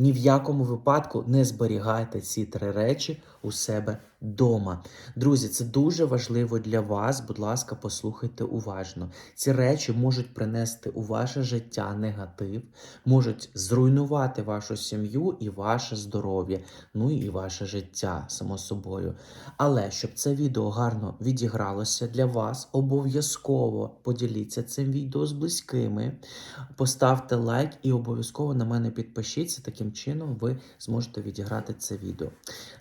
ні в якому випадку не зберігайте ці три речі у себе вдома. Друзі, це дуже важливо для вас. Будь ласка, послухайте уважно. Ці речі можуть принести у ваше життя негатив, можуть зруйнувати вашу сім'ю і ваше здоров'я, ну і ваше життя, само собою. Але щоб це відео гарно відігралося для вас, обов'язково поділіться цим відео з близькими, поставте лайк і обов'язково на мене підпишіться. Таким чином ви зможете відіграти це відео.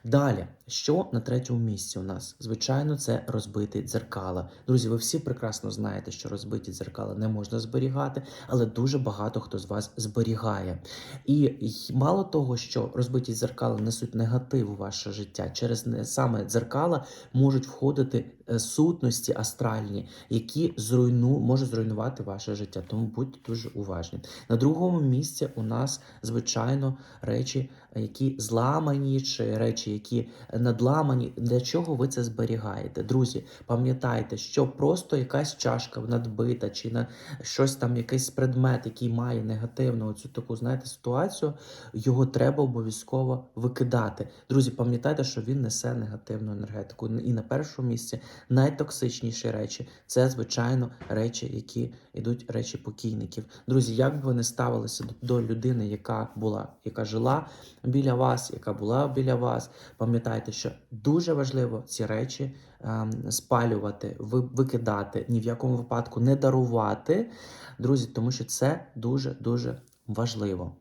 Далі, що на третьому місці у нас? Звичайно, це розбиті дзеркала. Друзі, ви всі прекрасно знаєте, що розбиті дзеркала не можна зберігати, але дуже багато хто з вас зберігає. І мало того, що розбиті дзеркала несуть негатив у ваше життя, через саме дзеркала можуть входити е, сутності астральні, які зруйну можуть зруйнувати ваше життя. Тому будьте дуже уважні. На другому місці у нас звичайно речі, які зламані, чи речі, які надламані. Для чого ви це зберігаєте? Друзі, пам'ятайте, що просто якась чашка надбита, чи на щось там, якийсь предмет, який має негативну оцю таку, знаєте, ситуацію, його треба обов'язково викидати. Друзі, пам'ятайте, що він несе негативну енергетику. І на першому місці найтоксичніші речі це, звичайно, речі, які йдуть речі покійників. Друзі, як би ви не ставилися до, людини, яка була, яка жила біля вас, яка була біля вас, пам'ятайте, що дуже важливо ці речі ем, спалювати, викидати, ні в якому випадку не дарувати, друзі, тому що це дуже дуже важливо.